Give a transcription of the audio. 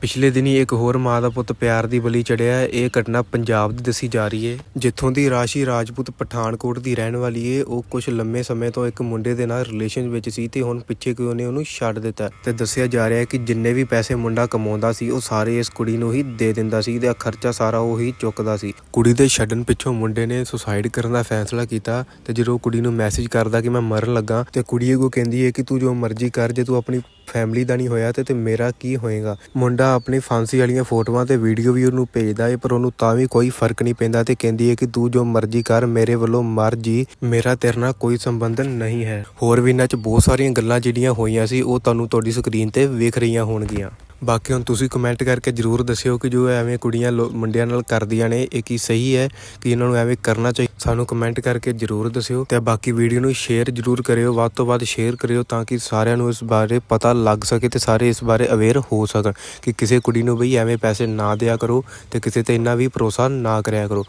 ਪਿਛਲੇ ਦਿਨੀ ਇੱਕ ਹੋਰ ਮਾਂ ਦਾ ਪੁੱਤ ਪਿਆਰ ਦੀ ਬਲੀ ਚੜਿਆ। ਹੈ। ਇਹ ਘਟਨਾ ਪੰਜਾਬ ਦੀ ਦੱਸੀ ਜਾ ਰਹੀ ਹੈ ਜਿੱਥੋਂ ਦੀ ਰਾਸ਼ੀ ਰਾਜਪੂਤ ਪਠਾਨਕੋਟ ਦੀ ਰਹਿਣ ਵਾਲੀ ਏ, ਉਹ ਕੁਝ ਲੰਮੇ ਸਮੇਂ ਤੋਂ ਇੱਕ ਮੁੰਡੇ ਦੇ ਨਾਲ ਰਿਲੇਸ਼ਨ ਵਿੱਚ ਸੀ ਤੇ ਹੁਣ ਪਿੱਛੇ ਕੋਈ ਉਹਨੇ ਉਹਨੂੰ ਛੱਡ ਦਿੱਤਾ। ਹੈ ਤੇ ਦੱਸਿਆ ਜਾ ਰਿਹਾ ਹੈ ਕਿ ਜਿੰਨੇ ਵੀ ਪੈਸੇ ਮੁੰਡਾ ਕਮਾਉਂਦਾ ਸੀ, ਉਹ ਸਾਰੇ ਇਸ ਕੁੜੀ ਨੂੰ ਹੀ ਦੇ ਦਿੰਦਾ ਸੀ ਤੇ ਖਰਚਾ ਸਾਰਾ ਉਹ ਹੀ ਚੁੱਕਦਾ ਸੀ। ਕੁੜੀ ਦੇ ਛੱਡਣ ਪਿੱਛੋਂ ਮੁੰਡੇ ਨੇ ਸੁਸਾਈਡ ਕਰਨ ਦਾ ਫੈਸਲਾ ਕੀਤਾ ਤੇ ਜਦੋਂ ਕੁੜੀ ਨੂੰ ਮੈਸੇਜ ਕਰਦਾ ਕਿ ਮੈਂ ਮਰਨ ਲੱਗਾ ਤੇ ਕੁੜੀ ਅੱਗੋਂ ਕਹਿੰਦੀ ਹੈ ਕਿ ਤੂੰ ਜੋ ਮਰਜ਼ੀ ਕਰ, ਜੇ ਤੂੰ ਆਪਣੀ ਫੈਮਿਲੀ ਦਾ ਨਹੀਂ ਹੋਇਆ ਤੇ ਤੇ ਮੇਰਾ ਕੀ ਹੋਏਗਾ? ਮੁੰਡਾ ਆਪਣੀ ਫਾਂਸੀ ਵਾਲੀਆਂ ਫੋਟੋਆਂ ਤੇ ਵੀਡੀਓ ਵੀ ਉਹਨੂੰ ਭੇਜਦਾ ਏ, ਪਰ ਉਹਨੂੰ ਤਾਂ ਵੀ ਕੋਈ ਫ਼ਰਕ ਨਹੀਂ ਪੈਂਦਾ ਤੇ ਕਹਿੰਦੀ ਹੈ ਕਿ ਤੂੰ ਜੋ ਮਰਜ਼ੀ ਕਰ, ਮੇਰੇ ਵੱਲੋਂ ਮਰ ਜੀ, ਮੇਰਾ ਤੇਰੇ ਨਾਲ ਕੋਈ ਸੰਬੰਧ ਨਹੀਂ ਹੈ। ਹੋਰ ਵੀ ਇਹਨਾਂ 'ਚ ਬਹੁਤ ਸਾਰੀਆਂ ਗੱਲਾਂ ਜਿਹੜੀਆਂ ਹੋਈਆਂ ਸੀ, ਉਹ ਤੁਹਾਨੂੰ ਤੁਹਾਡੀ ਸਕਰੀਨ ਤੇ ਵੇਖ ਰਹੀਆਂ ਹੋਣਗੀਆਂ। ਬਾਕੀ ਹੁਣ ਤੁਸੀਂ ਕਮੈਂਟ ਕਰਕੇ ਜਰੂਰ ਦੱਸਿਓ ਕਿ ਜੋ ਐਵੇਂ ਕੁੜੀਆਂ ਲੋ- ਮੁੰਡਿਆਂ ਨਾਲ ਕਰਦੀਆਂ ਨੇ, ਇਹ ਕੀ ਸਹੀ ਹੈ ਕਿ ਇਹਨਾਂ ਨੂੰ ਐਵੇਂ ਕਰਨਾ ਚਾਹੀਦਾ ਸਾਨੂੰ ਕਮੈਂਟ ਕਰਕੇ ਜਰੂਰ ਦੱਸਿਓ ਤੇ ਬਾਕੀ ਵੀਡੀਓ ਨੂੰ ਸ਼ੇਅਰ ਜਰੂਰ ਕਰਿਓ, ਵੱਧ ਤੋਂ ਵੱਧ ਸ਼ੇਅਰ ਕਰਿਓ ਤਾਂ ਕਿ ਸਾਰਿਆਂ ਨੂੰ ਇਸ ਬਾਰੇ ਪਤਾ ਲੱਗ ਸਕੇ ਤੇ ਸਾਰੇ ਇਸ ਬਾਰੇ ਅਵੇਅਰ ਹੋ ਸਕਣ ਕਿ ਕਿਸੇ ਕੁੜੀ ਨੂੰ ਬਈ ਐਵੇਂ ਪੈਸੇ ਨਾ ਦਿਆ ਕਰੋ ਤੇ ਕਿਸੇ ਤੇ ਇੰਨਾ ਵੀ ਭਰੋਸਾ ਨਾ ਕਰਿਆ ਕਰੋ।